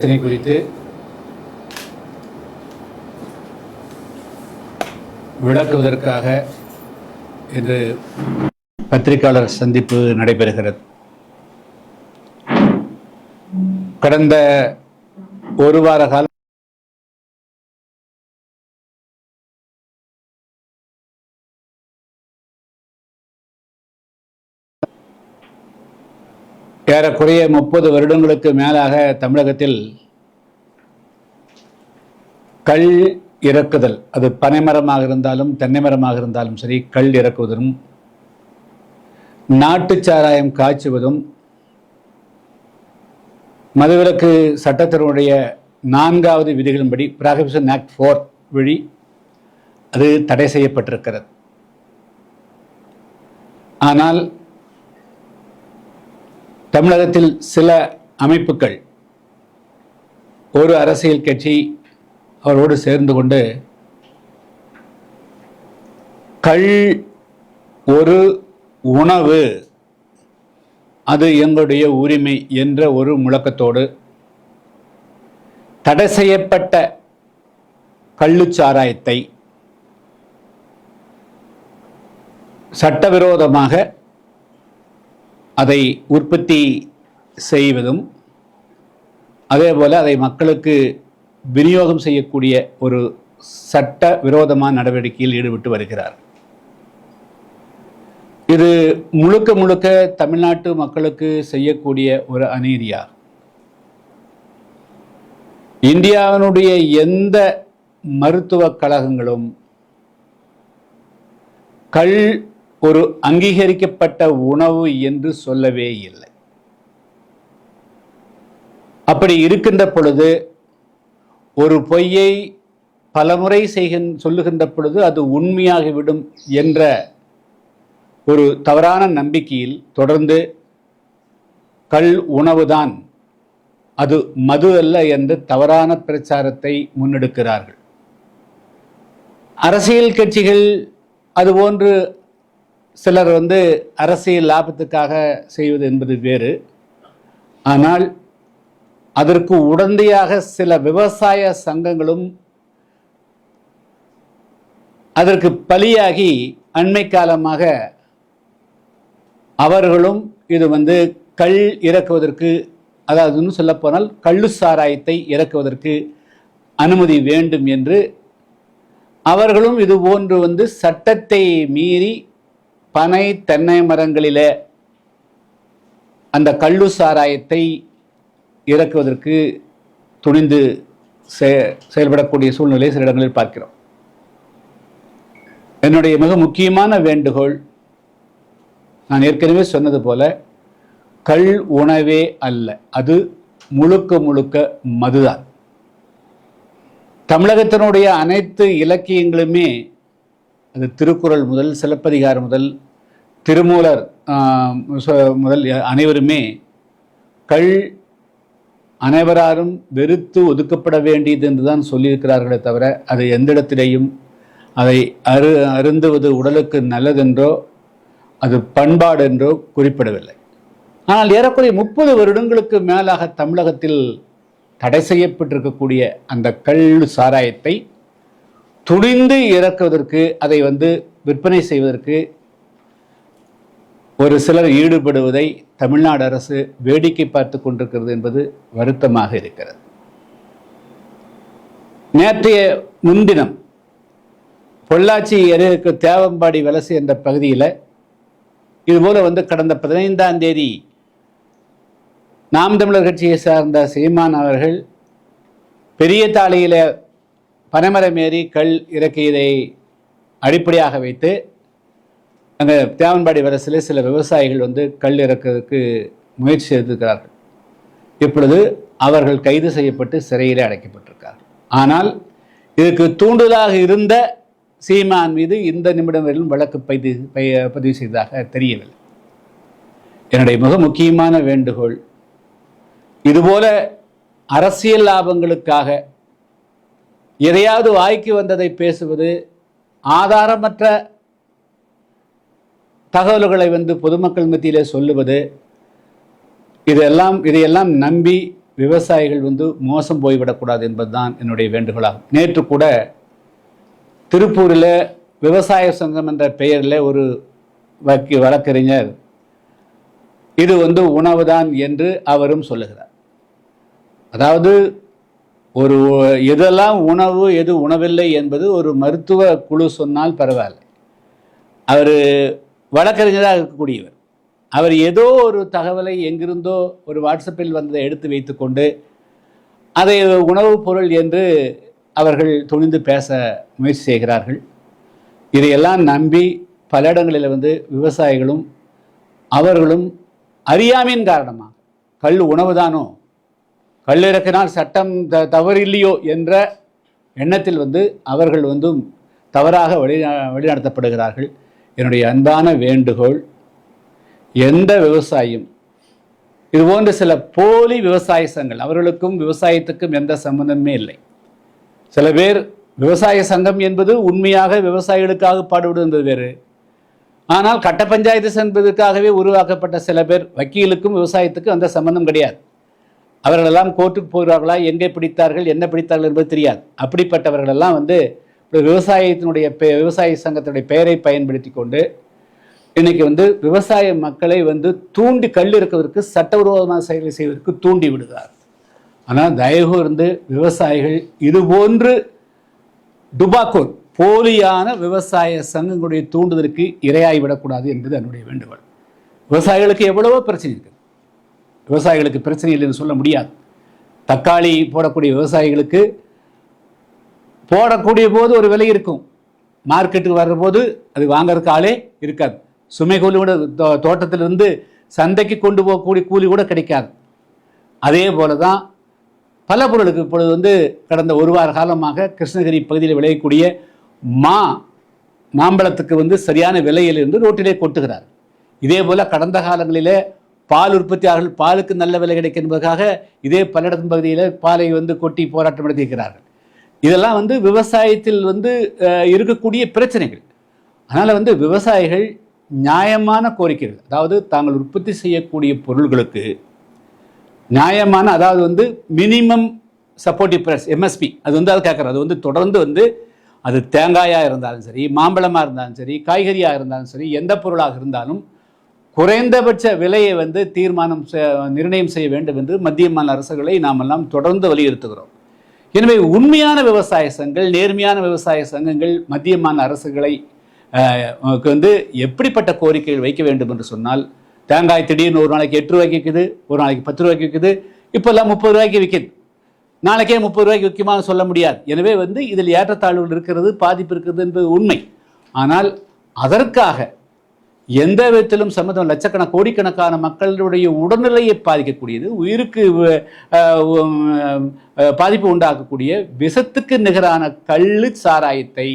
பிரச்சனை குறித்து விளக்குவதற்காக இன்று பத்திரிகையாளர் சந்திப்பு நடைபெறுகிறது. கடந்த ஒரு வார காலம் ஏறக்குறைய முப்பது வருடங்களுக்கு மேலாக தமிழகத்தில் கல் இறக்குதல் அது பனைமரமாக இருந்தாலும் தென்னை மரமாக இருந்தாலும் சரி கல் இறக்குவதும் நாட்டு சாராயம் காய்ச்சுவதும் மதுவிலக்கு சட்டத்தினுடைய நான்காவது விதிகளின்படி ப்ராஹிபிஷன் ஆக்ட் ஃபோர் வழி அது தடை செய்யப்பட்டிருக்கிறது. ஆனால் தமிழகத்தில் சில அமைப்புகள் ஒரு அரசியல் கட்சி அவரோடு சேர்ந்து கொண்டு கள் ஒரு உணவு அது எங்களுடைய உரிமை என்ற ஒரு முழக்கத்தோடு தடை செய்யப்பட்ட கள்ளுச்சாராயத்தை சட்டவிரோதமாக அதை உற்பத்தி செய்வதும் அதே போல் அதை மக்களுக்கு விநியோகம் செய்யக்கூடிய ஒரு சட்ட விரோதமான நடவடிக்கையில் ஈடுபட்டு வருகிறார். இது முழுக்க முழுக்க தமிழ்நாட்டு மக்களுக்கு செய்யக்கூடிய ஒரு அநீதியா? இந்தியாவினுடைய எந்த மருத்துவக் கழகங்களும் கல் ஒரு அங்கீகரிக்கப்பட்ட உணவு என்று சொல்லவே இல்லை. அப்படி இருக்கின்ற பொழுது ஒரு பொய்யை பலமுறை செய்கின் சொல்லுகின்ற பொழுது அது உண்மையாகிவிடும் என்ற ஒரு தவறான நம்பிக்கையில் தொடர்ந்து கல் உணவுதான் அது மது அல்ல என்று தவறான பிரச்சாரத்தை முன்னெடுக்கிறார்கள். அரசியல் கட்சிகள் அதுபோன்று சிலர் வந்து அரசியல் லாபத்துக்காக செய்வது என்பது வேறு. ஆனால் அதற்கு உடந்தையாக சில விவசாய சங்கங்களும் அதற்கு பலியாகி அண்மை காலமாக அவர்களும் இது வந்து கல் இறக்குவதற்கு அதாவது இன்னும் சொல்லப்போனால் கள்ளு சாராயத்தை இறக்குவதற்கு அனுமதி வேண்டும் என்று அவர்களும் இது போன்று வந்து சட்டத்தை மீறி பனை தென்னை மரங்களிலே அந்த கள்ளு சாராயத்தை இறக்குவதற்கு துணிந்து செ- செயல்படக்கூடிய சூழ்நிலையை சில இடங்களில் பார்க்கிறோம். என்னுடைய மிக முக்கியமான வேண்டுகோள் நான் ஏற்கனவே சொன்னது போல கள் உணவே அல்ல அது முழுக்க முழுக்க மதுதான். தமிழகத்தினுடைய அனைத்து இலக்கியங்களுமே அது திருக்குறள் முதல் சிலப்பதிகாரம் முதல் திருமூலர் முதல் அனைவருமே கள் அனைவராலும் வெறுத்து ஒதுக்கப்பட வேண்டியது என்றுதான் சொல்லியிருக்கிறார்களே தவிர அது எந்த இடத்திலேயும் அதை அரு அருந்துவது உடலுக்கு நல்லதென்றோ அது பண்பாடு என்றோ குறிப்பிடவில்லை. ஆனால் ஏறக்குறைய முப்பது வருடங்களுக்கு மேலாக தமிழகத்தில் தடை செய்யப்பட்டிருக்கக்கூடிய அந்த கள் சாராயத்தை துணிந்து இறக்குவதற்கு அதை வந்து விற்பனை செய்வதற்கு ஒரு சிலர் ஈடுபடுவதை தமிழ்நாடு அரசு வேடிக்கை பார்த்து கொண்டிருக்கிறது என்பது வருத்தமாக இருக்கிறது. நேற்றைய முன்தினம் பொள்ளாச்சி அருகே தேவம்பாடி வலசு என்ற பகுதியில் இதுபோல வந்து கடந்த பதினைந்தாம் தேதி நாம் தமிழர் கட்சியை சார்ந்த சீமான் அவர்கள் பெரிய தாளியில் பனைமரம் ஏறி கல் இறக்கியதை அடிப்படையாக வைத்து அங்கே தேவன்பாடி வரசில் சில விவசாயிகள் வந்து கல் இறக்கிறதுக்கு முயற்சி செய்திருக்கிறார்கள் இப்பொழுது அவர்கள் கைது செய்யப்பட்டு சிறையிலே அடைக்கப்பட்டிருக்கார் ஆனால் இதற்கு தூண்டுதலாக இருந்த சீமான் மீது இந்த நிமிடம் வரையிலும் வழக்கு பதிவு பை- பதிவு செய்ததாக தெரியவில்லை. என்னுடைய மிக முக்கியமான வேண்டுகோள் இதுபோல அரசியல் லாபங்களுக்காக எதையாவது வாய்க்கு வந்ததை பேசுவது ஆதாரமற்ற தகவல்களை வந்து பொதுமக்கள் மத்தியிலே சொல்லுவது இதெல்லாம் இதையெல்லாம் நம்பி விவசாயிகள் வந்து மோசம் போய்விடக்கூடாது என்பதுதான் என்னுடைய வேண்டுகோளாகும். நேற்று கூட திருப்பூரில் விவசாய சங்கம் என்ற பெயரில் ஒரு வக்கி வழக்கறிஞர் இது வந்து உணவுதான் என்று அவரும் சொல்லுகிறார். அதாவது ஒரு எதெல்லாம் உணவு எது உணவில்லை என்பது ஒரு மருத்துவ குழு சொன்னால் பரவாயில்லை. அவர் வழக்கறிஞராக இருக்கக்கூடியவர். அவர் ஏதோ ஒரு தகவலை எங்கிருந்தோ ஒரு வாட்ஸ்அப்பில் வந்ததை எடுத்து வைத்துக்கொண்டு அதை உணவுப் பொருள் என்று அவர்கள் துணிந்து பேச முயற்சி செய்கிறார்கள். இதையெல்லாம் நம்பி பல இடங்களில் வந்து விவசாயிகளும் அவர்களும் அறியாமையின் காரணமாக கல் உணவுதானோ கல் இறக்கினால் சட்டம் த தவறில்லையோ? என்ற எண்ணத்தில் வந்து அவர்கள் வந்து தவறாக வழி வழிநடத்தப்படுகிறார்கள். என்னுடைய அன்பான வேண்டுகோள் எந்த விவசாயியும் இதுபோன்ற சில போலி விவசாய சங்கம் அவர்களுக்கும் விவசாயத்துக்கும் எந்த சம்பந்தமே இல்லை. சில பேர் விவசாய சங்கம் என்பது உண்மையாக விவசாயிகளுக்காக பாடுபடுவது என்பது வேறு. ஆனால் கட்ட பஞ்சாயத்து என்பதற்காகவே உருவாக்கப்பட்ட சில பேர் வக்கீலுக்கும் விவசாயத்துக்கும் அந்த சம்பந்தம் கிடையாது. அவர்களெல்லாம் கோர்ட்டுக்கு போகிறார்களா எங்கே பிடித்தார்கள் என்ன பிடித்தார்கள் என்பது தெரியாது. அப்படிப்பட்டவர்களெல்லாம் வந்து விவசாயத்தினுடைய பெ விவசாய சங்கத்தினுடைய பெயரை பயன்படுத்தி கொண்டு இன்னைக்கு வந்து விவசாய மக்களை வந்து தூண்டி கல் இருக்கிறதுக்கு சட்டவிரோதமான செயலை செய்வதற்கு தூண்டி விடுகிறார். ஆனால் தயவு இருந்து விவசாயிகள் இதுபோன்று டுபாக்கோர் போலியான விவசாய சங்கங்களுடைய தூண்டுதலுக்கு இரையாகி விடக்கூடாது என்பது என்னுடைய வேண்டுகோள். விவசாயிகளுக்கு எவ்வளவோ பிரச்சனை இருக்குது விவசாயிகளுக்கு பிரச்சனை இல்லைன்னு சொல்ல முடியாது. தக்காளி போடக்கூடிய விவசாயிகளுக்கு போடக்கூடிய போது ஒரு விலை இருக்கும். மார்க்கெட்டுக்கு வர்ற போது அது வாங்குறதுக்கு ஆளே இருக்காது. சுமை கூலி கூட தோ- தோட்டத்திலிருந்து சந்தைக்கு கொண்டு போகக்கூடிய கூலி கூட கிடைக்காது. அதே போல தான் பல பொருளுக்கு இப்பொழுது வந்து கடந்த ஒரு வார காலமாக கிருஷ்ணகிரி பகுதியில் விளையக்கூடிய மா மாம்பழத்துக்கு வந்து சரியான விலையில் இருந்து ரோட்டிலே கொட்டுகிறார். இதே போல் கடந்த காலங்களிலே பால் உற்பத்தியாளர்கள் பாலுக்கு நல்ல விலை கிடைக்கும் என்பதற்காக இதே பல்லடம் பகுதியில் பாலை வந்து கொட்டி போராட்டம் நடத்தியிருக்கிறார்கள் இதெல்லாம் வந்து விவசாயத்தில் வந்து இருக்கக்கூடிய பிரச்சனைகள். அதனால் வந்து விவசாயிகள் நியாயமான கோரிக்கைகள் அதாவது தாங்கள் உற்பத்தி செய்யக்கூடிய பொருள்களுக்கு நியாயமான அதாவது வந்து மினிமம் சப்போர்ட்டிவ் ப்ரைஸ் எம்எஸ்பி அது வந்து அது கேட்குறது அது வந்து தொடர்ந்து வந்து அது தேங்காயாக இருந்தாலும் சரி மாம்பழமாக இருந்தாலும் சரி காய்கறியாக இருந்தாலும் சரி எந்த பொருளாக இருந்தாலும் குறைந்தபட்ச விலையை வந்து தீர்மானம் நிர்ணயம் செய்ய வேண்டும் என்று மத்திய மாநில அரசுகளை நாம் எல்லாம் தொடர்ந்து வலியுறுத்துகிறோம். எனவே உண்மையான விவசாய சங்கங்கள் நேர்மையான விவசாய சங்கங்கள் மத்திய மாநில அரசுகளை வந்து எப்படிப்பட்ட கோரிக்கைகள் வைக்க வேண்டும் என்று சொன்னால் தேங்காய் திடீர்னு ஒரு நாளைக்கு எட்டு ரூபாய்க்கு விற்குது ஒரு நாளைக்கு பத்து ரூபாய்க்கு விற்குது இப்போல்லாம் முப்பது ரூபாய்க்கு விற்கிது நாளைக்கே முப்பது ரூபாய்க்கு விற்குமா சொல்ல முடியாது. எனவே வந்து இதில் ஏற்றத்தாழ்வுகள் இருக்கிறது பாதிப்பு இருக்கிறது என்பது உண்மை. ஆனால் அதற்காக எந்த விதத்திலும் சம்மந்தம் லட்சக்கணக்கான கோடிக்கணக்கான மக்களுடைய உடல்நிலையை பாதிக்கக்கூடியது உயிருக்கு பாதிப்பு உண்டாக்கக்கூடிய விஷத்துக்கு நிகரான கள்ளு சாராயத்தை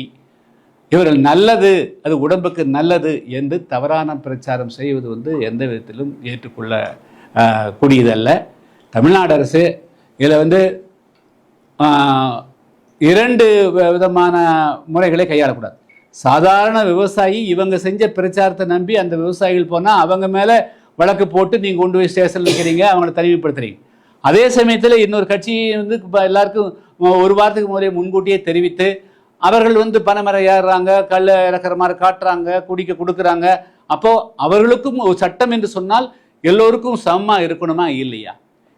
இவர்கள் நல்லது அது உடம்புக்கு நல்லது என்று தவறான பிரச்சாரம் செய்வது வந்து எந்த விதத்திலும் ஏற்றுக்கொள்ள கூடியதல்ல. தமிழ்நாடு அரசு இதில் வந்து இரண்டு விதமான முறைகளை கையாளக்கூடாது. சாதாரண விவசாயி இவங்க செஞ்ச பிரச்சாரத்தை நம்பி அந்த விவசாயிகள் போனால் அவங்க மேலே வழக்கு போட்டு நீங்கள் கொண்டு போய் ஸ்டேஷனில் வைக்கிறீங்க அவங்கள தனிமைப்படுத்துறீங்க. அதே சமயத்தில் இன்னொரு கட்சி வந்து இப்போ எல்லாருக்கும் ஒரு வாரத்துக்கு முதலே முன்கூட்டியே தெரிவித்து அவர்கள் வந்து பனைமரம் ஏறுறாங்க கல் இறக்குற மாதிரி காட்டுறாங்க குடிக்க கொடுக்குறாங்க. அப்போது அவர்களுக்கும் ஒரு சட்டம் என்று சொன்னால் எல்லோருக்கும் சமமாக இருக்கணுமா இல்லையா?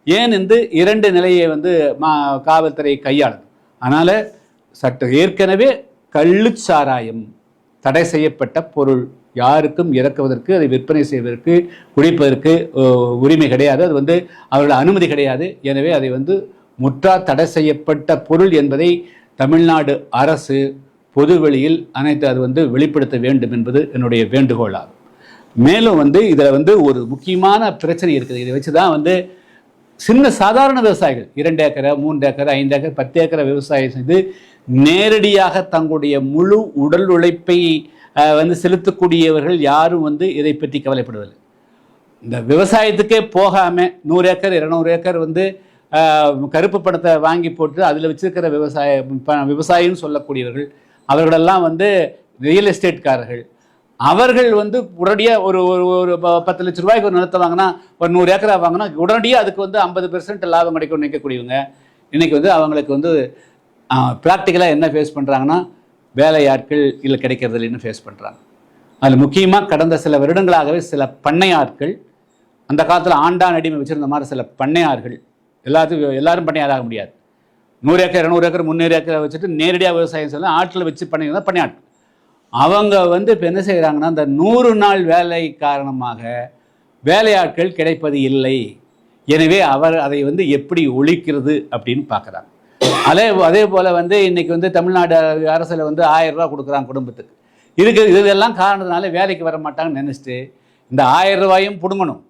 ஏன் இந்த இரண்டு நிலையை வந்து மா காவல்துறை கையாளுது. அதனால் சட்டம் ஏற்கனவே கள்ளுச்சாராயம் தடை செய்யப்பட்ட பொருள். யாருக்கும் இறக்குவதற்கு அதை விற்பனை செய்வதற்கு குடிப்பதற்கு உரிமை கிடையாது. அது வந்து அவர்கள் அனுமதி கிடையாது. எனவே அதை வந்து முற்றா தடை செய்யப்பட்ட பொருள் என்பதை தமிழ்நாடு அரசு பொதுவெளியில் அனைத்து அது வந்து வெளிப்படுத்த வேண்டும் என்பது என்னுடைய வேண்டுகோளாகும். மேலும் வந்து இதில் வந்து ஒரு முக்கியமான பிரச்சனை இருக்குது. இதை வச்சு தான் வந்து சின்ன சாதாரண விவசாயிகள் இரண்டு ஏக்கரை மூன்று ஏக்கர் ஐந்து ஏக்கர் பத்து ஏக்கரை விவசாயம் செய்து நேரடியாக தங்களுடைய முழு உடல் உழைப்பை வந்து செலுத்தக்கூடியவர்கள் யாரும் வந்து இதை பற்றி கவலைப்படுவதில்லை. இந்த விவசாயத்துக்கே போகாமல் நூறு ஏக்கர் இருநூறு ஏக்கர் வந்து கருப்பு பணத்தை வாங்கி போட்டு அதில் வச்சிருக்கிற விவசாய விவசாயின்னு சொல்லக்கூடியவர்கள் அவர்களெல்லாம் வந்து ரியல் எஸ்டேட்காரர்கள். அவர்கள் வந்து உடனடியாக ஒரு ஒரு ஒரு ப- பத்து லட்ச ரூபாய்க்கு ஒரு நிலத்தை வாங்கினா ஒரு நூறு ஏக்கரா வாங்கினா உடனடியாக அதுக்கு வந்து ஐம்பது பெர்சன்ட் லாபம் கிடைக்கும் நினைக்கக்கூடியவங்க. இன்னைக்கு வந்து அவங்களுக்கு வந்து ப்ராக்டிக்கலாக என்ன ஃபேஸ் பண்ணுறாங்கன்னா வேலை ஆட்கள் இல்லை கிடைக்கிறது இல்லைன்னு ஃபேஸ் பண்ணுறாங்க அதில் முக்கியமாக கடந்த சில வருடங்களாகவே சில பண்ணையாட்கள் அந்த காலத்தில் ஆண்டான் அடிமை வச்சுருந்த மாதிரி சில பண்ணையார்கள் எல்லாத்துக்கும் எல்லாரும் பண்ணையாராக முடியாது. நூறு ஏக்கர் இரநூறு ஏக்கர் முந்நூறு ஏக்கர் வச்சுட்டு நேரடியாக விவசாயம் செய்யலாம் ஆட்டில் வச்சு பண்ணி பண்ணையாட்கள் அவங்க வந்து இப்போ என்ன செய்கிறாங்கன்னா இந்த நூறு நாள் வேலை காரணமாக வேலையாட்கள் கிடைப்பது இல்லை. எனவே அவர் அதை வந்து எப்படி ஒழிக்கிறது அப்படின்னு பார்க்குறாங்க. அதே அதே போல் வந்து இன்றைக்கி வந்து தமிழ்நாடு அரசில் வந்து ஆயிரம் ரூபாய் கொடுக்குறாங்க குடும்பத்துக்கு. இதுக்கு இதெல்லாம் காரணத்தினால வேலைக்கு வர மாட்டாங்கன்னு நினச்சிட்டு இந்த ஆயிரம் ரூபாயும் பிடுங்கணும்.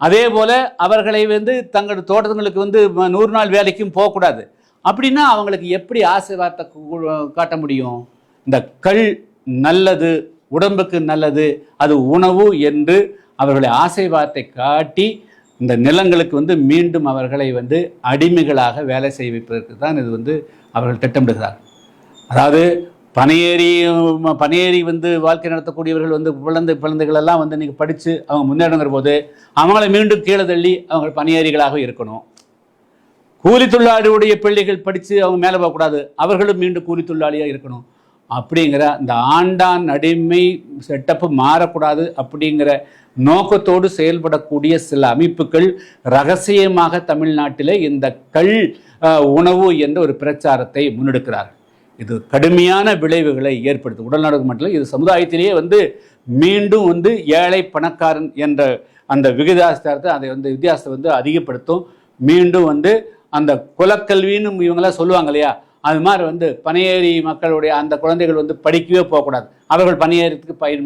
அதே போல் அவர்களை வந்து தங்கள் தோட்டங்களுக்கு வந்து நூறு நாள் வேலைக்கும் போகக்கூடாது. அப்படின்னா அவங்களுக்கு எப்படி ஆசை வார்த்தை காட்ட முடியும்? இந்த கல் நல்லது உடம்புக்கு நல்லது அது உணவு என்று அவர்களை ஆசை வார்த்தை காட்டி இந்த நிலங்களுக்கு வந்து மீண்டும் அவர்களை வந்து அடிமைகளாக வேலை செய்ய வைப்பதற்கு தான் இது வந்து அவர்கள் திட்டமிடுகிறார் அதாவது பனையேறி பனையேறி வந்து வாழ்க்கை நடத்தக்கூடியவர்கள் வந்து குழந்தை குழந்தைகள் எல்லாம் வந்து நீங்கள் படித்து அவங்க முன்னேறங்கிற போது அவங்களை மீண்டும் கீழே தள்ளி அவங்க பணியேறிகளாக இருக்கணும். கூலி தொழிலாளியுடைய பிள்ளைகள் படித்து அவங்க மேலே போகக்கூடாது. அவர்களும் மீண்டும் கூலி தொழிலாளியாக இருக்கணும். அப்படிங்கிற இந்த ஆண்டான் அடிமை செட்டப்பு மாறக்கூடாது அப்படிங்கிற நோக்கத்தோடு செயல்படக்கூடிய சில அமைப்புகள் ரகசியமாக தமிழ்நாட்டிலே இந்த கல் உணவு என்ற ஒரு பிரச்சாரத்தை முன்னெடுக்கிறார்கள். இது கடுமையான விளைவுகளை ஏற்படுத்தும் உடல்நடுக்கு மட்டும் இல்லை, இது சமுதாயத்திலேயே வந்து மீண்டும் வந்து ஏழை பணக்காரன் என்ற அந்த விகிதாசாரத்தை அதை வந்து வித்தியாசத்தை வந்து அதிகப்படுத்தும். மீண்டும் வந்து அந்த குலக்கல்வின்னு இவங்களாம் சொல்லுவாங்க இல்லையா? அது மாதிரி வந்து பனையேறி மக்களுடைய அந்த குழந்தைகள் வந்து படிக்கவே போகக்கூடாது. அவர்கள் பணியேறதுக்கு பயிர்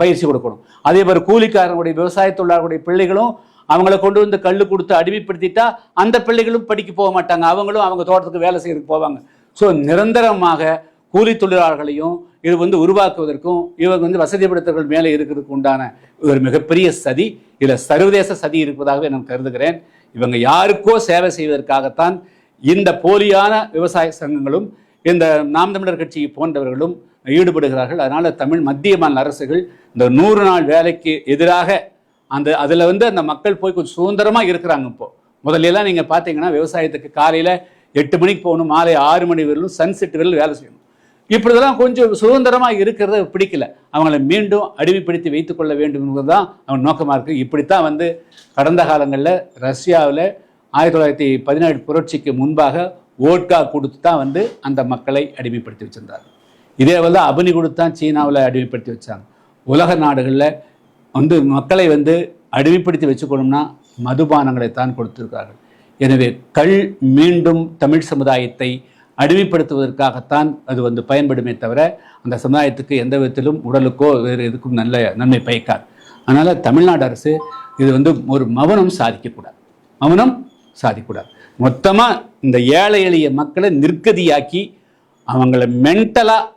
பயிற்சி கொடுக்கணும். அதே மாதிரி கூலிக்காரங்களுடைய விவசாய தொழிலாளர்களுடைய பிள்ளைகளும் அவங்கள கொண்டு வந்து கல் கொடுத்து அடிமைப்படுத்திட்டா அந்த பிள்ளைகளும் படிக்க போக மாட்டாங்க. அவங்களும் அவங்க தோட்டத்துக்கு வேலை செய்யறதுக்கு போவாங்க. ஸோ நிரந்தரமாக கூலி தொழிலாளர்களையும் இது வந்து உருவாக்குவதற்கும் இவங்க வந்து வசதிப்படுத்தவர்கள் மேலே இருக்கிறதுக்கு உண்டான ஒரு மிகப்பெரிய சதி இதில் சர்வதேச சதி இருப்பதாகவே நான் கருதுகிறேன். இவங்க யாருக்கோ சேவை செய்வதற்காகத்தான் இந்த போலியான விவசாய சங்கங்களும் இந்த நாம் தமிழர் கட்சி போன்றவர்களும் ஈடுபடுகிறார்கள். அதனால் தமிழ் மத்திய மாநில அரசுகள் இந்த நூறு நாள் வேலைக்கு எதிராக அந்த அதில் வந்து அந்த மக்கள் போய் கொஞ்சம் சுதந்திரமாக இருக்கிறாங்க இப்போது முதல்ல நீங்கள் பார்த்தீங்கன்னா விவசாயத்துக்கு காலையில் எட்டு மணிக்கு போகணும் மாலை ஆறு மணி வரையிலும் சன்செட் வரலும் வேலை செய்யணும். இப்படிதெல்லாம் கொஞ்சம் சுதந்திரமாக இருக்கிறத பிடிக்கல. அவங்கள மீண்டும் அடிமைப்படுத்தி வைத்துக்கொள்ள வேண்டும் என்பது தான் அவங்க நோக்கமாக இருக்குது இப்படித்தான் வந்து கடந்த காலங்களில் ரஷ்யாவில் ஆயிரத்தி தொள்ளாயிரத்தி பதினேழு புரட்சிக்கு முன்பாக ஓட்கா கொடுத்து தான் வந்து அந்த மக்களை அடிமைப்படுத்தி வச்சிருந்தாங்க. இதே வந்து அபினி கொடுத்து தான் சீனாவில் அடிமைப்படுத்தி வச்சாங்க. உலக நாடுகளில் வந்து மக்களை வந்து அடிமைப்படுத்தி வச்சுக்கணும்னா மதுபானங்களை தான் கொடுத்துருக்கார்கள் எனவே கள் மீண்டும் தமிழ் சமுதாயத்தை அடிமைப்படுத்துவதற்காகத்தான் அது வந்து பயன்படுமே தவிர அந்த சமுதாயத்துக்கு எந்த விதத்திலும் உடலுக்கோ வேறு எதுக்கும் நல்ல நன்மை பயக்காது. அதனால் தமிழ்நாடு அரசு இது வந்து ஒரு மௌனம் சாதிக்கக்கூடாது. மௌனம் சாதிக்கூடாது. மொத்தமாக இந்த ஏழை எளிய மக்களை நிர்கதியாக்கி அவங்கள மென்டலாக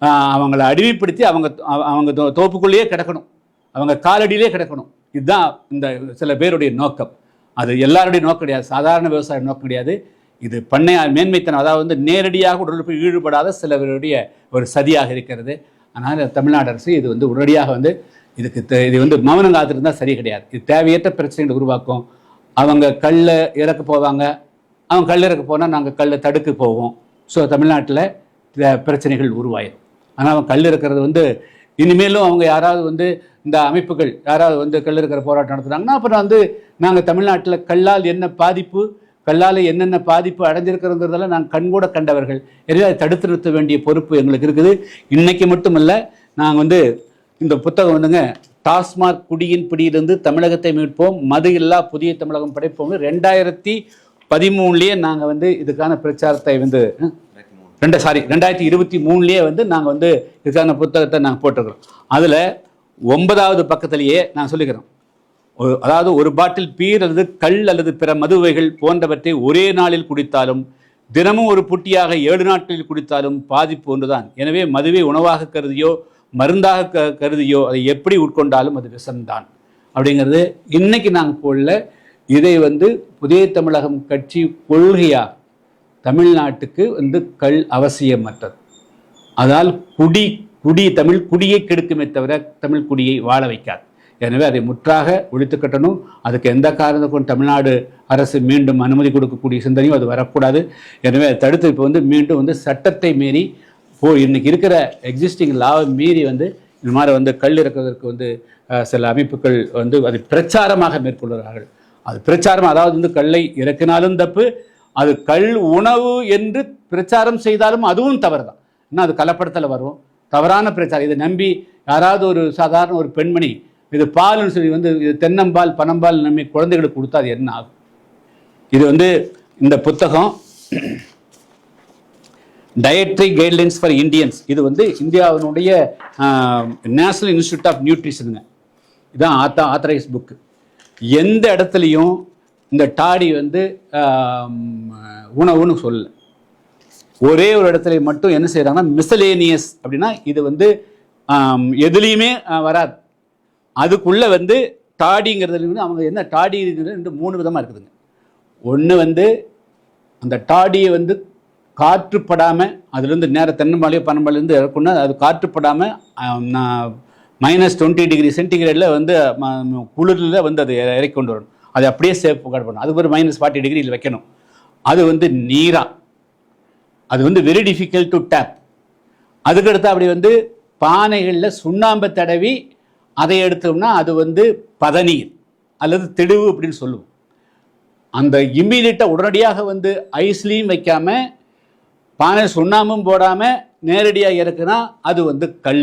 அவங்கள அடிமைப்படுத்தி அவங்க அவங்க தோ- தோப்புக்குள்ளேயே கிடக்கணும். அவங்க காலடியிலே கிடக்கணும். இதுதான் இந்த சில பேருடைய நோக்கம். அது எல்லாருடைய நோக்கம் கிடையாது. சாதாரண விவசாய நோக்கம் கிடையாது. இது பண்ணையார் மேன்மைத்தனம் அதாவது வந்து நேரடியாக உடலுக்கு ஈடுபடாத சிலவருடைய ஒரு சதியாக இருக்கிறது. அதனால் தமிழ்நாடு அரசு இது வந்து உடனடியாக வந்து இதுக்கு தே- இது வந்து மௌனம் காத்திருந்தால் சரி கிடையாது. இது தேவையற்ற பிரச்சனைகளை உருவாக்கும். அவங்க கல்லை இறக்க போவாங்க. அவங்க கல் இறக்க போனால் நாங்கள் கல்லை தடுக்க போவோம். ஸோ தமிழ்நாட்டில் பிரச்சனைகள் உருவாயிடும் ஆனால் அவன் கல் இருக்கிறது வந்து இனிமேலும் அவங்க யாராவது வந்து இந்த அமைப்புகள் யாராவது வந்து கல் இருக்கிற போராட்டம் நடத்துனாங்கன்னா அப்புறம் வந்து நாங்கள் தமிழ்நாட்டில் கல்லால் என்ன பாதிப்பு கல்லால் என்னென்ன பாதிப்பு அடைஞ்சிருக்கிறதுங்கிறதெல்லாம் நாங்கள் கண்கூட கண்டவர்கள். எனவே அதை தடுத்து நிறுத்த வேண்டிய பொறுப்பு எங்களுக்கு இருக்குது. இன்றைக்கி மட்டுமல்ல நாங்கள் வந்து இந்த புத்தகம் வந்துங்க டாஸ்மாக் குடியின் பிடியிலிருந்து தமிழகத்தை மீட்போம் மது இல்லா புதிய தமிழகம் படைப்போம் ரெண்டாயிரத்தி பதிமூணுலேயே நாங்கள் வந்து இதுக்கான பிரச்சாரத்தை வந்து ரெண்டு சாரி ரெண்டாயிரத்தி இருபத்தி மூணுலேயே வந்து நாங்கள் வந்து இதுக்கான புத்தகத்தை நாங்கள் போட்டிருக்கிறோம். அதில் ஒன்பதாவது பக்கத்திலேயே நான் சொல்லிக்கிறோம் அதாவது ஒரு பாட்டில் பீர் அல்லது கல் அல்லது பிற மதுவைகள் போன்றவற்றை ஒரே நாளில் குடித்தாலும் தினமும் ஒரு புட்டியாக ஏழு நாட்களில் குடித்தாலும் பாதிப்பு ஒன்றுதான். எனவே மதுவை உணவாக கருதியோ மருந்தாக க கருதியோ அதை எப்படி உட்கொண்டாலும் அது விஷம்தான். அப்படிங்கிறது இன்னைக்கு நாங்கள் போடல. இதை வந்து புதிய தமிழகம் கட்சி கொள்கையாக தமிழ்நாட்டுக்கு வந்து கல் அவசியமற்றது. அதால் குடி குடி தமிழ் குடியை கெடுக்குமே தவிர தமிழ் குடியை வாழ வைக்காது. எனவே அதை முற்றாக ஒழித்து கட்டணும். அதுக்கு எந்த காரணத்துக்கும் தமிழ்நாடு அரசு மீண்டும் அனுமதி கொடுக்கக்கூடிய சிந்தனையும் அது வரக்கூடாது. எனவே அதை தடுத்து இப்போ வந்து மீண்டும் வந்து சட்டத்தை மீறி போ இன்னைக்கு இருக்கிற எக்ஸிஸ்டிங் லாவை மீறி வந்து இந்த மாதிரி வந்து கல் இறக்குவதற்கு வந்து சில அமைப்புகள் வந்து அதை பிரச்சாரமாக மேற்கொள்கிறார்கள். அது பிரச்சாரம் அதாவது வந்து கல்லை இறக்கினாலும் தப்பு அது கல் உணவு என்று பிரச்சாரம் செய்தாலும் அதுவும் தவறு தான் இன்னும் அது கலப்படத்தில் வரும். தவறான பிரச்சாரம். இதை நம்பி யாராவது ஒரு சாதாரண ஒரு பெண்மணி இது பால்னு சொல்லி வந்து இது தென்னம்பால் பனம்பால் நம்பி குழந்தைகளுக்கு கொடுத்தா அது என்ன ஆகும்? இது வந்து இந்த புத்தகம் டயட்ரி கைட்லைன்ஸ் ஃபார் இந்தியன்ஸ் இது வந்து இந்தியாவினுடைய நேஷனல் இன்ஸ்டியூட் ஆஃப் நியூட்ரிஷனுங்க இதான் ஆத்தா ஆத்தரைஸ் புக்கு எந்த இடத்துலையும் இந்த டாடி வந்து உணவுன்னு சொல்லலை. ஒரே ஒரு இடத்துல மட்டும் என்ன செய்கிறாங்கன்னா மிசலேனியஸ் அப்படின்னா இது வந்து எதுலேயுமே வராது. அதுக்குள்ளே வந்து டாடிங்கிறதுல வந்து அவங்க என்ன டாடிங்கிறது ரெண்டு மூணு விதமாக இருக்குதுங்க. ஒன்று வந்து அந்த டாடியை வந்து காற்றுப்படாமல் அதுலேருந்து நேர தென்னம்பாளையோ பனம்பாளையிலேருந்து இறக்குன்னா அது காற்றுப்படாமல் மைனஸ் டுவெண்ட்டி டிகிரி சென்டிகிரேடில் வந்து குளிரில் வந்து அதை இறக்கி கொண்டு வரணும். அது அப்படியே சேஃப் பண்ணணும். அது ஒரு மைனஸ் ஃபார்ட்டி டிகிரியில் வைக்கணும். அது வந்து நீராக அது வந்து வெரி டிஃபிகல்ட் டு டேப் அதுக்கடுத்து அப்படி வந்து பானைகளில் சுண்ணாம்பை தடவி அதை எடுத்தோம்னா அது வந்து பதநீர் அல்லது தெளிவு அப்படின்னு சொல்லுவோம். அந்த இம்மீடியட்டாக உடனடியாக வந்து ஐஸ்லேயும் வைக்காமல் பானை சுண்ணாமும் போடாமல் நேரடியாக இறக்குனா அது வந்து கல்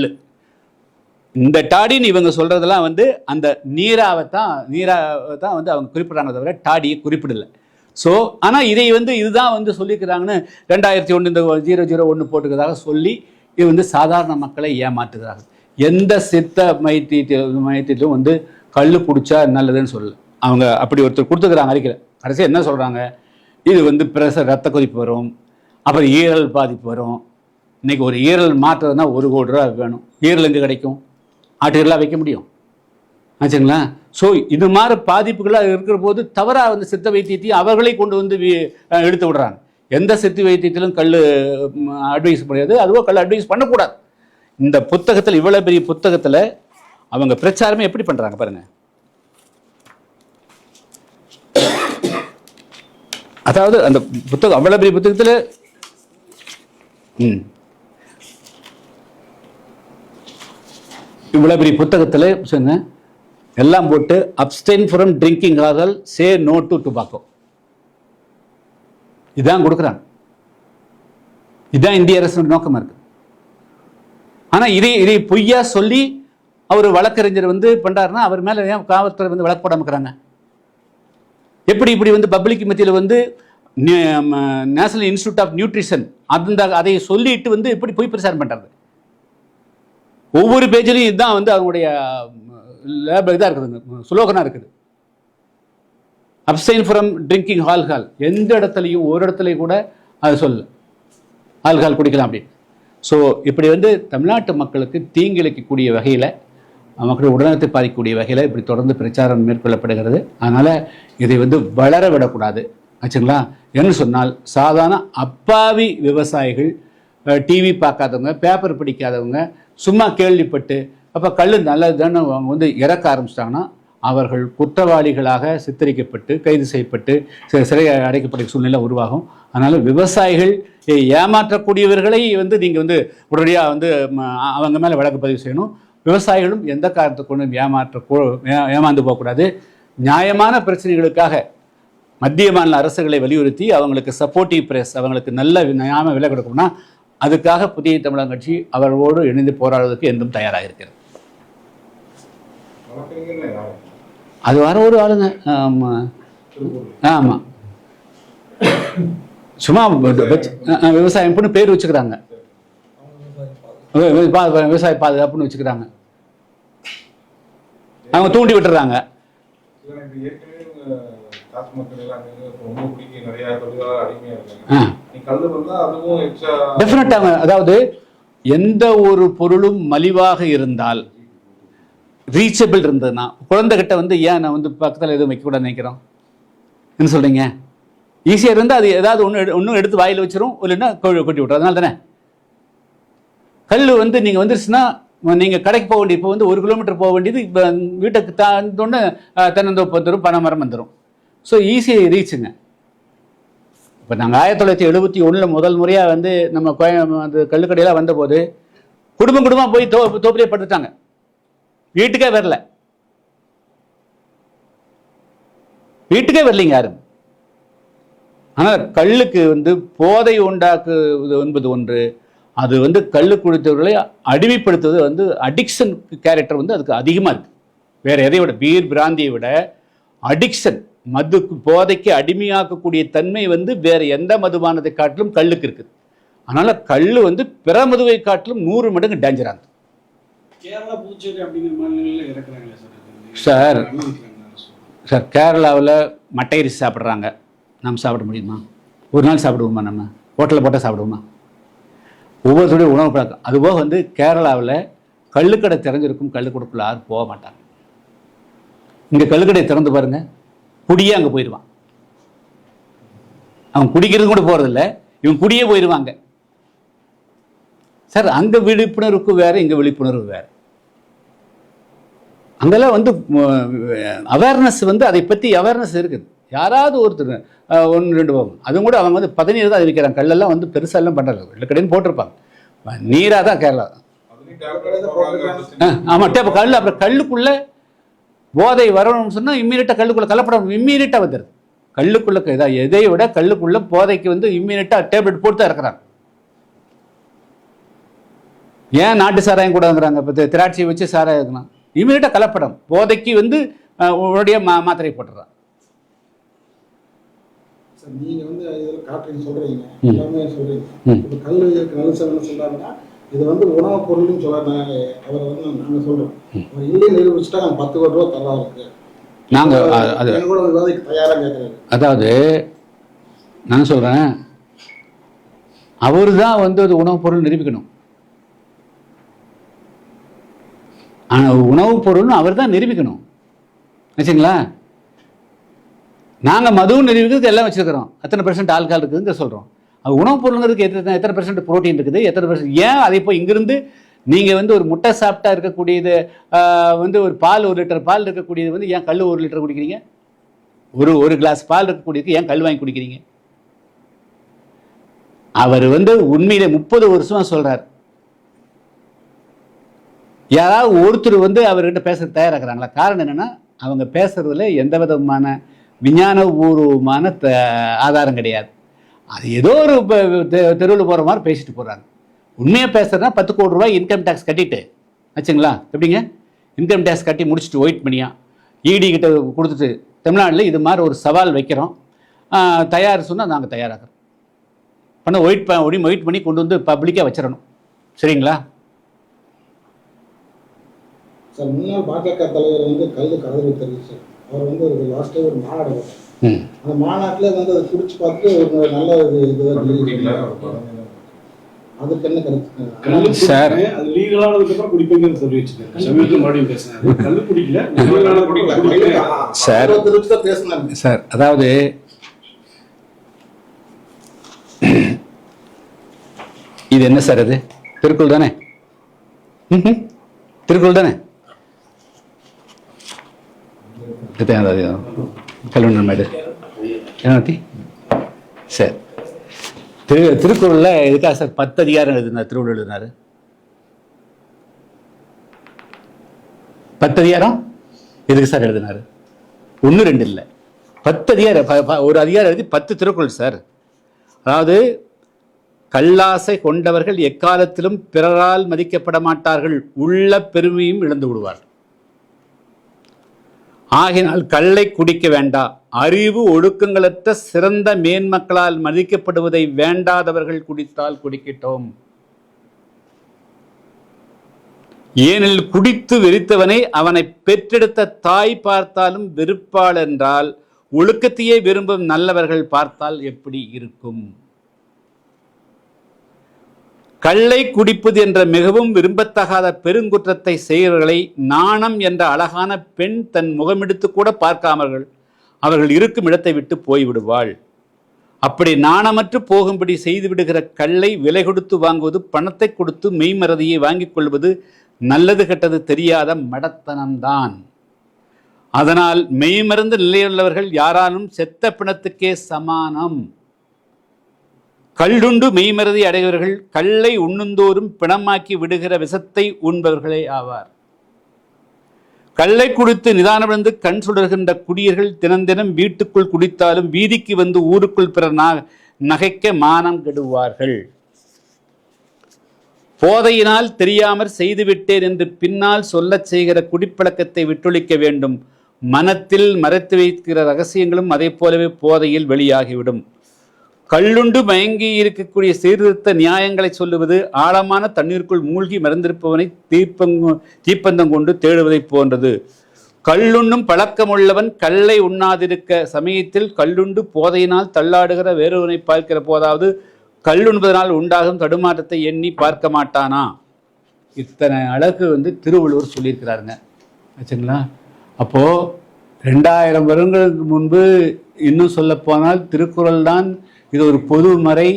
இந்த டாடின்னு இவங்க சொல்கிறதெல்லாம் வந்து அந்த நீராவை தான் நீராவை தான் வந்து அவங்க குறிப்பிட்றாங்க தவிர டாடியை குறிப்பிடலை. ஸோ ஆனால் இதை வந்து இதுதான் வந்து சொல்லிக்கிறாங்கன்னு ரெண்டாயிரத்தி ஒன்று இந்த ஜீரோ ஜீரோ ஒன்று போட்டுக்கிறதாக சொல்லி இது வந்து சாதாரண மக்களை ஏமாற்றுகிறார்கள் எந்த சித்த மைத்தி மைத்தியத்திலும் வந்து கல் குடிச்சா நல்லதுன்னு சொல்லல. அவங்க அப்படி ஒருத்தர் கொடுத்துக்கிறாங்க அறிக்கையில் கடைசியாக என்ன சொல்கிறாங்க இது வந்து பிரச ரத்த கொதிப்பு வரும். அப்புறம் ஈரல் பாதிப்பு வரும். இன்னைக்கு ஒரு ஈரல் மாற்றுறதுனா ஒரு கோடி ரூபா வேணும். ஈரல் எங்கே கிடைக்கும்? ஆட்டுகளாக வைக்க முடியும். ஆச்சுங்களா? ஸோ இது மாதிரி பாதிப்புகளாக இருக்கிற போது தவறாக வந்து சித்த வைத்தியத்தையும் அவர்களே கொண்டு வந்து எடுத்து விடுறாங்க. எந்த சித்த வைத்தியத்திலும் கல் அட்வைஸ் முடியாது அதுவோ கல் அட்வைஸ் பண்ணக்கூடாது. இந்த புத்தகத்தில் இவ்வளோ பெரிய புத்தகத்தில் அவங்க பிரச்சாரமே எப்படி பண்ணுறாங்க பாருங்கள் அதாவது அந்த புத்தகம் அவ்வளோ பெரிய புத்தகத்தில் இவ்வளோ பெரிய புத்தகத்தில் சொன்னேன் எல்லாம் போட்டு அப்டெயின் ஃப்ரம் ட்ரிங்கிங் ஆதல் சே நோ டு டுபாக்கோ இதான் கொடுக்குறாங்க. இதான் இந்திய அரசு நோக்கமாக இருக்கு. ஆனால் இதை இதை பொய்யா சொல்லி அவர் வழக்கறிஞர் வந்து பண்ணுறாருன்னா அவர் மேலே ஏன் காவல்துறை வந்து வழக்கு போடாம இருக்கிறாங்க? எப்படி இப்படி வந்து பப்ளிக் மத்தியில் வந்து நேஷனல் இன்ஸ்டியூட் ஆஃப் நியூட்ரிஷன் அந்த அதை சொல்லிட்டு வந்து எப்படி போய் பிரச்சாரம் பண்ணுறது ஒவ்வொரு பேஜ்லையும் இதுதான் வந்து அவங்களுடைய லேப் இதாக இருக்குதுங்க சுலோகனாக இருக்குது. அப்சைன் ஃப்ரம் ட்ரிங்கிங் ஆல்கால் எந்த இடத்துலையும் ஒரு இடத்துலையும் கூட அது சொல்லு ஆல்கால் குடிக்கலாம் அப்படின்னு. ஸோ இப்படி வந்து தமிழ்நாட்டு மக்களுக்கு தீங்கிழைக்கக்கூடிய வகையில் மக்கள் உடல்நலத்தை பாதிக்கக்கூடிய வகையில் இப்படி தொடர்ந்து பிரச்சாரம் மேற்கொள்ளப்படுகிறது. அதனால் இதை வந்து வளர விடக்கூடாது. ஆச்சுங்களா? என்ன சொன்னால் சாதாரண அப்பாவி விவசாயிகள் டிவி பார்க்காதவங்க பேப்பர் படிக்காதவங்க சும்மா கேள்விப்பட்டு அப்போ கல் நல்லது தானே அவங்க வந்து இறக்க ஆரம்பிச்சிட்டாங்கன்னா அவர்கள் குற்றவாளிகளாக சித்தரிக்கப்பட்டு கைது செய்யப்பட்டு சிறை அடைக்கப்பட்ட சூழ்நிலை உருவாகும். அதனால் விவசாயிகள் ஏமாற்றக்கூடியவர்களை வந்து நீங்கள் வந்து உடனடியாக வந்து அவங்க மேலே வழக்கு பதிவு செய்யணும். விவசாயிகளும் எந்த காரணத்தை கொண்டும் ஏமாற்ற ஏமாந்து போகக்கூடாது. நியாயமான பிரச்சனைகளுக்காக மத்திய மாநில அரசுகளை வலியுறுத்தி அவங்களுக்கு சப்போர்ட்டிவ் பிரஸ் அவங்களுக்கு நல்ல நியாயமாக விலை கொடுக்கணும்னா அதுக்காக புதிய தமிழகம் கட்சி அவர்களோடு இணைந்து போராடுவதற்கு என்றும் தயாராக இருக்கிறது அது வர ஒரு ஆளுங்க. ஆமாம் ஆமாம் சும்மா விவசாயம்னு பேர் வச்சுக்கிறாங்க. விவசாய பாதுகாப்புன்னு வச்சுக்கிறாங்க. அவங்க தூண்டி விட்டுறாங்க. டெஃபினட்டாக அதாவது எந்த ஒரு பொருளும் மலிவாக இருந்தால் ரீச்சபிள் இருந்ததுன்னா குழந்தைகிட்ட வந்து ஏன் நான் வந்து பக்கத்தில் எதுவும் வைக்கக்கூடாதுன்னு நினைக்கிறோம்? என்ன சொல்கிறீங்க ஈஸியாக இருந்தால் அது ஏதாவது ஒன்று ஒன்றும் எடுத்து வாயில் வச்சிரும் இல்லைன்னா கொட்டி விட்டுரும். அதனால தானே? கல் வந்து நீங்கள் வந்துருச்சுன்னா நீங்கள் கடைக்கு போக வேண்டியது இப்போ வந்து ஒரு கிலோமீட்டர் போக வேண்டியது இப்போ வீட்டுக்கு தாண்டோன்னு தென்னந்தோப்பு வந்துடும் பனைமரம் வந்துடும் ஸோ ஈஸியாக ரீச்சுங்க இப்போ நாங்கள் ஆயிரத்தி தொள்ளாயிரத்தி எழுபத்தி ஒன்றில் முதல் முறையாக வந்து நம்ம கோய அந்த கல்லுக்கடையெல்லாம் வந்தபோது குடும்பம் குடும்பமாக போய் தோ தோப்பிலே படுத்துட்டாங்க. வீட்டுக்கே வரல. வீட்டுக்கே வரலைங்க யாரும். ஆனால் கல்லுக்கு வந்து போதை உண்டாக்குவது என்பது ஒன்று. அது வந்து கல் குடித்தவர்களை அடிமைப்படுத்துவது வந்து அடிக்ஷன் கேரக்டர் வந்து அதுக்கு அதிகமாக இருக்குது வேறு எதை விட பீர் பிராந்தியை விட அடிக்ஷன் மதுக்கு போதைக்கு அடிமையாக்கக்கூடிய தன்மை வந்து வேற எந்த மதுபானத்தை காட்டிலும் கல்லுக்கு இருக்குது. அதனால கல் வந்து பிற மதுவை காட்டிலும் நூறு மடங்கு டேஞ்சரானது கேரளா புதுச்சேரி அப்படிங்கிற மாநிலங்களில் இறக்குறாங்களே சார்? சார். கேரளாவில் மட்டை அரிசி சாப்பிட்றாங்க. நம்ம சாப்பிட முடியுமா? ஒரு நாள் சாப்பிடுவோமா நம்ம? ஹோட்டலில் போட்டால் சாப்பிடுவோமா? ஒவ்வொருத்தருடைய உணவு பழக்கம். அதுபோக வந்து கேரளாவில் கள்ளுக்கடை திறந்திருக்கும் கள்ளுக்கடைக்குள்ள யாரும் போக மாட்டாங்க. இங்கே கள்ளுக்கடை திறந்து பாருங்க. குடியே அங்கே போயிடுவான் அவன் குடிக்கிறது கூட போகிறதில்ல இவன் குடியே போயிடுவாங்க சார் அங்கே விழிப்புணர்வுக்கு வேறு இங்கே விழிப்புணர்வு வேறு. அங்கெல்லாம் வந்து அவேர்னஸ் வந்து அதை பற்றி அவேர்னஸ் இருக்குது. யாராவது ஒருத்தர் ஒன்று ரெண்டு போகும் அதுவும் கூட அவங்க வந்து பதினேழு தான் அறிவிக்கிறாங்க கல்லெல்லாம் வந்து பெருசாலாம் பண்ணுறது கடைன்னு போட்டிருப்பாங்க. நீராக தான் கேரளா. ஆமாம் டேப்ப கல் அப்புறம் கல்லுக்குள்ளே போதை வரணும்னு சொன்னால் இம்மீடியட்டாக கல்லுக்குள்ளே கலப்படம் இம்மீடியட்டாக வந்துடுது கல்லுக்குள்ளே இதை எதை விட கல்லுக்குள்ளே போதைக்கு வந்து இம்மீடியட்டாக டேப்லெட் போட்டு தான் இறக்குறாங்க. ஏன் நாட்டு சாராயம் கூடங்கிறாங்க இப்போ திராட்சையை வச்சு சாராயம் இருக்கலாம் இம்மீடியட்டாக கலப்படம். போதைக்கு வந்து உடனடியாக மா மாத்திரை போட்டுறான் சார் நீங்க வந்து இதுல காட்டுறீங்க. எல்லாமே சொல்றீங்க. ம். இப்போ கல் நல்ல சொல்றாருன்னா இது வந்து உணவுப் பொருள்னு சொல்றாங்க. அவர் வந்து நாங்க சொல்றோம். அவர் இல்லையே நிரூபிச்சுட்டா நாங்க பத்து கோடி ரூபா தரலாம் இருக்கு நாங்கள் கூட விவாதிக்க தயாரா கேட்கறாரு அதாவது நான் சொல்கிறேன் அவர் தான் வந்து அது உணவுப் பொருள் நிரூபிக்கணும். ஆனால் உணவுப் பொருள்னு அவர் தான் நிரூபிக்கணும். வச்சுங்களா நாங்கள் மதுவும் நிரூபிக்கிறதுக்கு எல்லாம் வச்சுருக்கிறோம். எத்தனை பெர்சன்ட் ஆல்கால் இருக்குதுன்னு சொல்கிறோம் உணவுப் பொருளுங்கிறதுக்கு எத்தனை எத்தனை பெர்சன்ட் ப்ரோட்டீன் இருக்குது? எத்தனை பெர்சன்ட் ஏன் அதை இப்போ இங்கிருந்து நீங்கள் வந்து ஒரு முட்டை சாப்பிட்டா இருக்கக்கூடியது வந்து ஒரு பால் ஒரு லிட்டர் பால் இருக்கக்கூடியது வந்து ஏன் கல் ஒரு லிட்டர் குடிக்கிறீங்க? ஒரு ஒரு கிளாஸ் பால் இருக்கக்கூடியதுக்கு ஏன் கல் வாங்கி குடிக்கிறீங்க? அவர் வந்து உண்மையில முப்பது வருஷமா சொல்றார். யாராவது ஒருத்தர் வந்து அவர்கிட்ட பேச தயாராகிறாங்களா காரணம் என்னன்னா அவங்க பேசுறதுல எந்த விதமான விஞ்ஞான பூர்வமான த ஆதாரம் கிடையாது. அது ஏதோ ஒரு தெருவில் போகிற மாதிரி பேசிட்டு போகிறாங்க உண்மையாக பேசுறதுனா பத்து கோடி ரூபாய் இன்கம் டேக்ஸ் கட்டிட்டு ஆச்சுங்களா? எப்படிங்க? இன்கம் டேக்ஸ் கட்டி முடிச்சுட்டு வெயிட் பண்ணியா? இடி கிட்ட கொடுத்துட்டு தமிழ்நாட்டில் இது மாதிரி ஒரு சவால் வைக்கிறோம். தயார் சொன்னால் நாங்கள் தயாராகிறோம். பண்ண வெயிட் பண்ணி வெயிட் பண்ணி கொண்டு வந்து பப்ளிக்காக வச்சிடணும். சரிங்களா? சார் முன்னாள் பாஜக தலைவர் வந்து கல் கதறி தெரிவிச்சு அவர் வந்து ஒரு லாஸ்ட் ஒரு மாநாடு அந்த மாநாட்டுல வந்து அதை குடிச்சு பார்த்து ஒரு நல்ல ஒரு படம் அதுக்கு என்ன கருத்து? சார். அது குடிப்பீங்கன்னு சொல்லி சமீபத்தில் மறுபடியும் பேசினாரு. குடிக்கல. சார். பேசினாரு சார் அதாவது இது என்ன சார் இது திருக்குறள் தானே? ம்ஹும். திருக்குறள் தானே? கல்வெண்ணன் அது கல்வன் மேடு திரு திருக்குறளில் எதுக்காக சார் பத்து அதிகாரம் எழுதினார் திருவள்ளுவர் எழுதினார்? பத்து அதிகாரம் எதுக்கு சார் எழுதினார்? ஒன்று ரெண்டு இல்லை. பத்து அதிகாரம் ஒரு அதிகாரம் எழுதி பத்து திருக்குறள் சார். அதாவது கல்லாசை கொண்டவர்கள் எக்காலத்திலும் பிறரால் மதிக்கப்பட மாட்டார்கள் உள்ள பெருமையும் இழந்து விடுவார் ஆகினால் கல்லை குடிக்க வேண்டா. அறிவு ஒழுக்கங்களற்ற சிறந்த மேன்மக்களால் மதிக்கப்படுவதை வேண்டாதவர்கள் குடித்தால் குடிக்கட்டும். ஏனில் குடித்து வெறித்தவனை அவனை பெற்றெடுத்த தாய் பார்த்தாலும் வெறுப்பாள் என்றால் ஒழுக்கத்தையே விரும்பும் நல்லவர்கள் பார்த்தால் எப்படி இருக்கும்? கள்ளை குடிப்பது என்ற மிகவும் விரும்பத்தகாத பெருங்குற்றத்தை செய்கிறவர்களை நாணம் என்ற அழகான பெண் தன் முகமெடுத்து கூட பார்க்காமர்கள் அவர்கள் இருக்கும் இடத்தை விட்டு போய்விடுவாள். அப்படி நாணமற்று போகும்படி செய்து விடுகிற கல்லை விலை கொடுத்து வாங்குவது பணத்தை கொடுத்து மெய்மறதியை வாங்கிக் கொள்வது நல்லது கெட்டது தெரியாத மடத்தனம்தான். அதனால் மெய்மறந்து நிலையுள்ளவர்கள் யாராலும் செத்த பிணத்துக்கே சமானம். கள்ளுண்டு மெய்மறதி அடைகிறவர்கள் கல்லை உண்ணுந்தோறும் பிணமாக்கி விடுகிற விஷத்தை உண்பவர்களே ஆவார். கல்லை குடித்து நிதானமிழந்து கண் சுடர்கின்ற குடியர்கள் தினந்தினம் வீட்டுக்குள் குடித்தாலும் வீதிக்கு வந்து ஊருக்குள் பிற நகைக்க மானம் கெடுவார்கள். போதையினால் தெரியாமற் செய்துவிட்டேன் என்று பின்னால் சொல்லச் செய்கிற குடிப்பழக்கத்தை விட்டொழிக்க வேண்டும். மனத்தில் மறைத்து வைக்கிற ரகசியங்களும் அதே போலவே போதையில் வெளியாகிவிடும். கள்ளுண்டு மயங்கி இருக்கக்கூடிய சீர்திருத்த நியாயங்களை சொல்லுவது ஆழமான தண்ணீருக்குள் மூழ்கி மறந்திருப்பவனை தீப்பங்கு தீப்பந்தம் கொண்டு தேடுவதைப் போன்றது. கள்ளுண்ணும் பழக்கமுள்ளவன் கல்லை உண்ணாதிருக்க சமயத்தில் கள்ளுண்டு போதையினால் தள்ளாடுகிற வேறொருவனை பார்க்கிற போதாவது கல்லுண்பதனால் உண்டாகும் தடுமாற்றத்தை எண்ணி பார்க்க மாட்டானா? இத்தனை அழகு வந்து திருவள்ளுவர் சொல்லியிருக்கிறாருங்க. ஆச்சுங்களா? அப்போது ரெண்டாயிரம் வருடங்களுக்கு முன்பு இன்னும் சொல்லப்போனால் திருக்குறள் தான் இது ஒரு பொது மறை.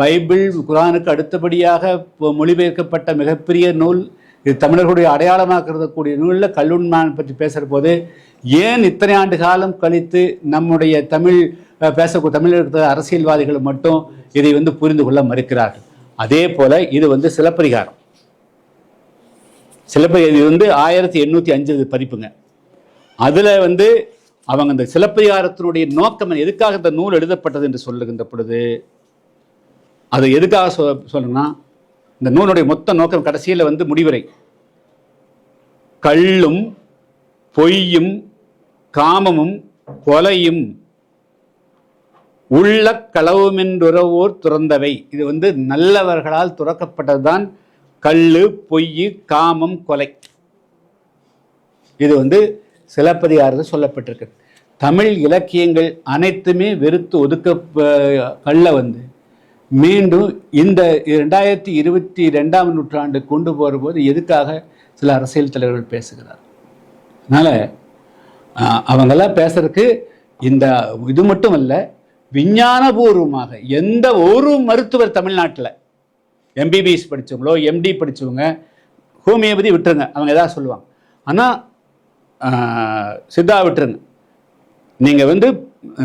பைபிள் குரானுக்கு அடுத்தபடியாக மொழிபெயர்க்கப்பட்ட மிகப்பெரிய நூல். இது தமிழர்களுடைய அடையாளமாக கருதக்கூடிய நூலில் கல்லுண்மான் பற்றி பேசுகிற போது ஏன் இத்தனை ஆண்டு காலம் கழித்து நம்முடைய தமிழ் பேசக்கூடிய தமிழ் அரசியல்வாதிகள் மட்டும் இதை வந்து புரிந்து கொள்ள மறுக்கிறார்கள்? அதே போல இது வந்து சிலப்பரிகாரம் சிலப்பரி இது வந்து ஆயிரத்தி எண்ணூற்றி அஞ்சு பதிப்புங்க. அதில் வந்து அவங்க அந்த சிலப்பதிகாரத்தினுடைய நோக்கம் எதுக்காக இந்த நூல் எழுதப்பட்டது என்று சொல்லுகின்ற பொழுது அது எதுக்காக சொ சொல்லணும்னா இந்த நூலுடைய மொத்த நோக்கம் கடைசியில் வந்து முடிவுரை. கள்ளும் பொய்யும் காமமும் கொலையும் உள்ள களவுமென்றுறவோர் துறந்தவை. இது வந்து நல்லவர்களால் துறக்கப்பட்டதுதான் கள்ளு பொய் காமம் கொலை. இது வந்து சிலப்பதிகாரத்தில் சொல்லப்பட்டிருக்கு. தமிழ் இலக்கியங்கள் அனைத்துமே வெறுத்து ஒதுக்க கல்ல வந்து மீண்டும் இந்த ரெண்டாயிரத்தி இருபத்தி ரெண்டாம் நூற்றாண்டு கொண்டு போகிறபோது எதுக்காக சில அரசியல் தலைவர்கள் பேசுகிறார்? அதனால் அவங்கெல்லாம் பேசுறதுக்கு இந்த இது மட்டும் அல்ல விஞ்ஞானபூர்வமாக எந்த ஒரு மருத்துவர் தமிழ்நாட்டில் எம்பிபிஎஸ் படித்தவங்களோ எம்டி படித்தவங்க ஹோமியோபதி விட்டுருங்க அவங்க எதாவது சொல்லுவாங்க. ஆனால் சித்தா விட்டுருங்க. நீங்கள் வந்து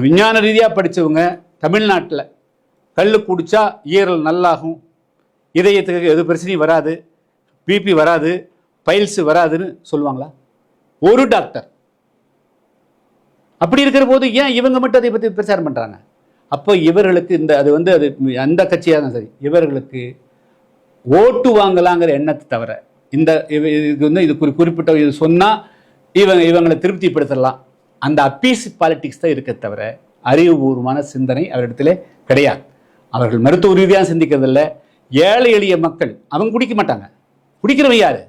விஞ்ஞான ரீதியாக படித்தவங்க தமிழ்நாட்டில் கல் குடித்தா ஈரல் நல்லாகும். இதயத்துக்கு எது பிரச்சனையும் வராது. பிபி வராது. பைல்ஸ் வராதுன்னு சொல்லுவாங்களா? ஒரு டாக்டர். அப்படி இருக்கிற போது ஏன் இவங்க மட்டும் அதை பற்றி பிரச்சாரம் பண்ணுறாங்க அப்போ இவர்களுக்கு இந்த அது வந்து அது அந்த கட்சியாக தான் சரி. இவர்களுக்கு ஓட்டு வாங்கலாங்கிற எண்ணத்தை தவிர இந்த இது வந்து இது குறி குறிப்பிட்ட இது சொன்னால் இவங்க இவங்களை திருப்திப்படுத்தலாம். அந்த அப்பீஸ் பாலிட்டிக்ஸ் தான் இருக்க தவிர அறிவுபூர்வமான சிந்தனை அவரிடத்துல கிடையாது. அவர்கள் மருத்துவ ரீதியாக சிந்திக்கிறதில்ல. ஏழை எளிய மக்கள் அவங்க குடிக்க மாட்டாங்க. குடிக்கிறவன் யாரு?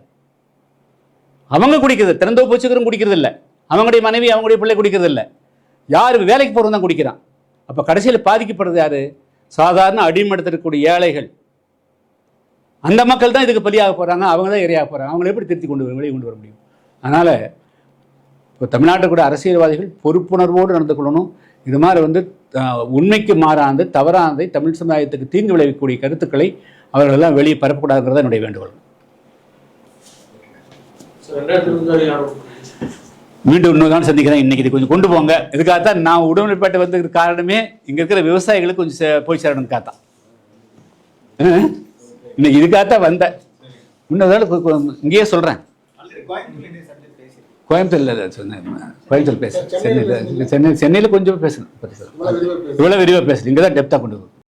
அவங்க குடிக்கிறது திறந்தோ போச்சுக்கிறவங்க குடிக்கிறது இல்லை அவங்களுடைய மனைவி அவங்களுடைய பிள்ளை குடிக்கிறது இல்லை யார் வேலைக்கு போகிறவங்க தான் குடிக்கிறான். அப்போ கடைசியில் பாதிக்கப்படுறது யாரு? சாதாரண அடிமட்டத்தில் ஏழைகள். அந்த மக்கள் தான் இதுக்கு பலியாக போகிறாங்க அவங்க தான் இரையாக போகிறாங்க அவங்களை எப்படி திருத்தி கொண்டு வர வெளியே கொண்டு வர முடியும்? அதனால் இப்போ தமிழ்நாட்டில் கூட அரசியல்வாதிகள் பொறுப்புணர்வோடு நடந்து கொள்ளணும். இது மாதிரி வந்து உண்மைக்கு மாறானது தவறானதை தமிழ் சமுதாயத்துக்கு தீங்கு விளைவிக்கக்கூடிய கருத்துக்களை அவர்கள் எல்லாம் வெளியே பரப்பக்கூடாதுங்கிறது என்னுடைய வேண்டுகோள். மீண்டும் இன்னொரு நாள் சந்திக்கிறேன். இன்னைக்கு இது கொஞ்சம் கொண்டு போங்க. இதுக்காகத்தான் நான் உடம்புப்பேட்டை வந்ததுக்கு காரணமே இங்கே இருக்கிற விவசாயிகளுக்கு கொஞ்சம் சே- போய் சேரணுக்காகத்தான் அஹ்? இன்னைக்கு இதுக்காகத்தான் வந்தேன். இன்னொரு இங்கேயே சொல்கிறேன் கோயம்புத்தூர்ல சொன்னேன் கோயம்புத்தூர் பேசுகிறேன் சென்னையில் சென்னை சென்னையில் கொஞ்சம் பேசணும். இவ்வளோ விரிவாக பேசுகிறேன் இங்கே தான் டெப்த்தாக கொண்டு வரும்.